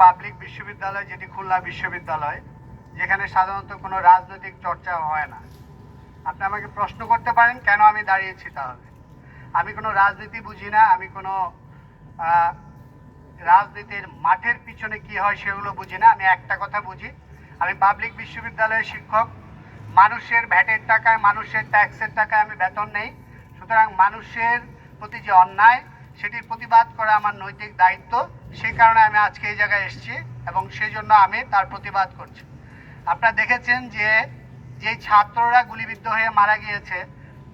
Public বিশ্ববিদ্যালয় যেটি খুলনা বিশ্ববিদ্যালয়, যেখানে সাধারণত কোনো রাজনৈতিক চর্চা হয় না। আপনি আমাকে প্রশ্ন করতে পারেন, কেন আমি দাঁড়িয়েছি তাহলে? আমি কোনো রাজনীতি বুঝি না, আমি কোনো রাজনীতির মাঠের পিছনে কি হয় সেগুলো বুঝি না, আমি একটা কথা বুঝি। আমি পাবলিক বিশ্ববিদ্যালয়ের শিক্ষক, মানুষের ভ্যাটের টাকায়, মানুষের ট্যাক্সের টাকায় আমি বেতন নেই। সুতরাং মানুষের প্রতি যে অন্যায় সেটির প্রতিবাদ করা আমার নৈতিক দায়িত্ব। সেই কারণে আমি আজকে এই জায়গায় এসেছি এবং সেই জন্য আমি তার প্রতিবাদ করছি। আপনারা দেখেছেন যে যে ছাত্ররা গুলিবিদ্ধ হয়ে মারা গিয়েছে,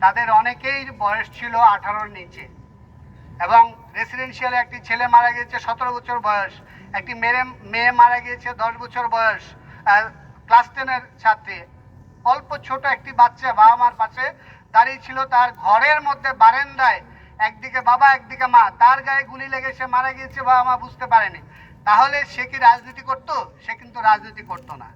তাদের অনেকেই বয়স ছিল আঠারোর নিচে। এবং রেসিডেন্সিয়ালে একটি ছেলে মারা গিয়েছে, সতেরো বছর বয়স। একটি মেয়ে মেয়ে মারা গিয়েছে, দশ বছর বয়স। ক্লাস টেনের ছাত্রী। অল্প ছোট একটি বাচ্চা বাবা মার পাশে দাঁড়িয়ে ছিল তার ঘরের মধ্যে বারান্দায়। একদিকে বাবা, একদিকে মা। তার গায়ে গুলি লেগে সে মারা গিয়েছে বাবা মা বুঝতে পারেনি। তাহলে সে কি রাজনীতি করতো? সে কিন্তু রাজনীতি করতো না।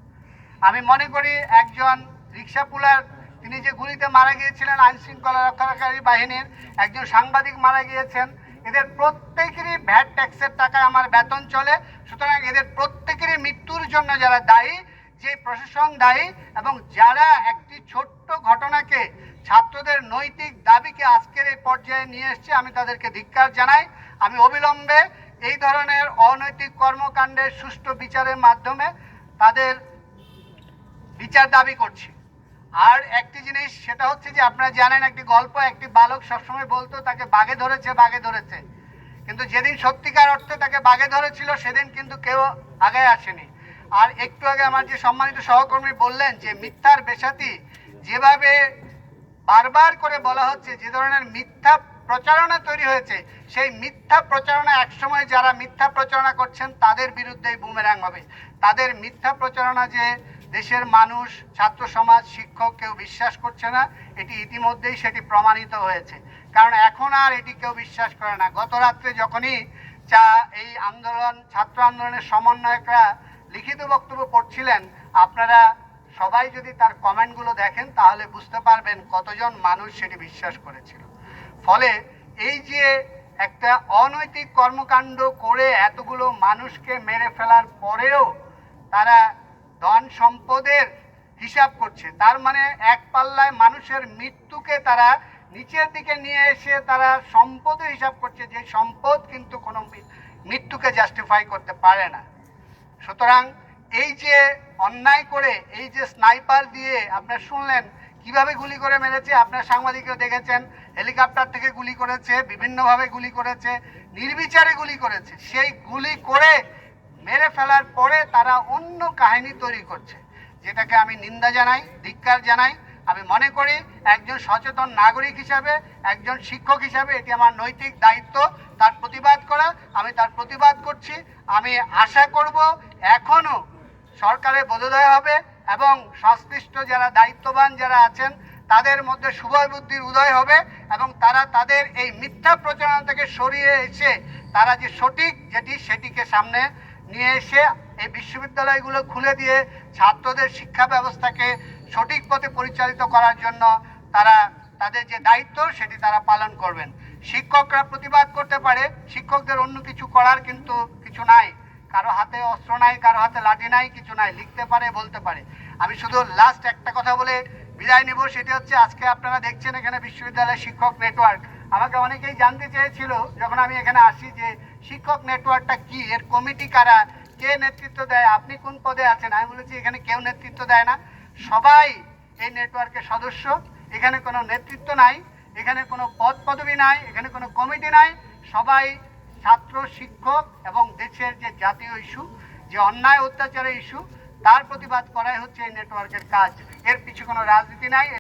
আমি মনে করি একজন রিক্সা পুলার, তিনি যে গুলিতে মারা গিয়েছিলেন আইন শৃঙ্খলা রক্ষাকারী বাহিনীর, একজন সাংবাদিক মারা গিয়েছেন। এদের প্রত্যেকেরই ভ্যাট ট্যাক্সের টাকায় আমার বেতন চলে। সুতরাং এদের প্রত্যেকেরই মৃত্যুর জন্য যারা দায়ী, যে প্রশাসন দায়ী এবং যারা একটি ছোট্ট ঘটনাকে ছাত্রদের নৈতিক দাবিকে আজকের এই পর্যায়ে নিয়ে এসছে, আমি তাদেরকে ধিক্কার জানাই। আমি অবিলম্বে এই ধরনের অনৈতিক কর্মকাণ্ডের সুষ্ঠু বিচারের মাধ্যমে তাদের বিচার দাবি করছি। আর একটি জিনিস, সেটা হচ্ছে যে আপনারা জানেন, একটি গল্প, একটি বালক সবসময় বলতো, তাকে বাগে ধরেছে বাগে ধরেছে। কিন্তু যেদিন সত্যিকার অর্থে তাকে বাগে ধরেছিল, সেদিন কিন্তু কেউ আগে আসেনি। আর একটু আগে আমার যে সম্মানিত সহকর্মী বললেন যে মিথ্যার বেসাতি যেভাবে বারবার করে বলা হচ্ছে যে ধরনের মিথ্যা প্রচারণা তৈরি হয়েছে, সেই মিথ্যা প্রচারণা একসময় যারা মিথ্যা প্রচারণা করছেন তাদের বিরুদ্ধেই বুমেরাং হবে। তাদের মিথ্যা প্রচারণা যে দেশের মানুষ, ছাত্র সমাজ, শিক্ষক কেউ বিশ্বাস করছে না, এটি ইতিমধ্যেই সেটি প্রমাণিত হয়েছে। কারণ এখন আর এটি কেউ বিশ্বাস করে না। গত রাত্রে যখনই যা এই আন্দোলন, ছাত্র আন্দোলনের সমন্বয়করা লিখিত বক্তব্য পড়ছিলেন, আপনারা সবাই যদি তার কমেন্টগুলো দেখেন, তাহলে বুঝতে পারবেন কতজন মানুষ সেটি বিশ্বাস করেছিল। ফলে এই যে একটা অনৈতিক কর্মকাণ্ড করে এতগুলো মানুষকে মেরে ফেলার পরেও তারা ধন সম্পদের হিসাব করছে, তার মানে এক পাল্লায় মানুষের মৃত্যুকে তারা নিচের দিকে নিয়ে এসে তারা সম্পদের হিসাব করছে, যে সম্পদ কিন্তু কোনো মৃত্যুকে জাস্টিফাই করতে পারে না। সুতরাং এই যে অন্যায় করে, এই যে স্নাইপার দিয়ে আপনার শুনলেন কীভাবে গুলি করে মেরেছে, আপনার সাংবাদিকও দেখেছেন, হেলিকপ্টার থেকে গুলি করেছে, বিভিন্নভাবে গুলি করেছে, নির্বিচারে গুলি করেছে। সেই গুলি করে মেরে ফেলার পরে তারা অন্য কাহিনী তৈরি করছে, যেটাকে আমি নিন্দা জানাই, ধিক্কার জানাই। আমি মনে করি একজন সচেতন নাগরিক হিসাবে, একজন শিক্ষক হিসাবে এটি আমার নৈতিক দায়িত্ব, তার প্রতিবাদ করা। আমি তার প্রতিবাদ করছি। আমি আশা করব এখনও সরকারের বোধোদয় হবে এবং সংশ্লিষ্ট যারা দায়িত্ববান যারা আছেন, তাদের মধ্যে শুভয় বুদ্ধির উদয় হবে এবং তারা তাদের এই মিথ্যা প্রচারণা থেকে সরিয়ে এসে তারা যে সঠিক যেটি সেটিকে সামনে নিয়ে এসে এই বিশ্ববিদ্যালয়গুলো খুলে দিয়ে ছাত্রদের শিক্ষা ব্যবস্থাকে সঠিক পথে পরিচালিত করার জন্য তারা তাদের যে দায়িত্ব সেটি তারা পালন করবেন। শিক্ষকরা প্রতিবাদ করতে পারে, শিক্ষকদের অন্য কিছু করার কিন্তু কিছু নাই। কারও হাতে অস্ত্র নাই, কারও হাতে লাঠি নাই, কিছু নাই, লিখতে পারে, বলতে পারে। আমি শুধু লাস্ট একটা কথা বলে বিদায় নিব, সেটি হচ্ছে আজকে আপনারা দেখছেন এখানে বিশ্ববিদ্যালয়ের শিক্ষক নেটওয়ার্ক আমাকে অনেকেই জানতে চেয়েছিল যখন আমি এখানে আসি যে শিক্ষক নেটওয়ার্কটা কি, এর কমিটি কারা, কে নেতৃত্ব দেয়, আপনি কোন পদে আছেন? আমি বলেছি, এখানে কেউ নেতৃত্ব দেয় না। সবাই এই নেটওয়ার্কের সদস্য। এখানে কোনো নেতৃত্ব নাই, এখানে কোনো পদ পদবি নাই, এখানে কোনো কমিটি নাই। সবাই ছাত্র, শিক্ষক এবং দেশের যে জাতীয় ইস্যু, যে অন্যায় অত্যাচারের ইস্যু, তার প্রতিবাদ করাই হচ্ছে এই নেটওয়ার্কের কাজ। এর পিছু কোনো রাজনীতি নাই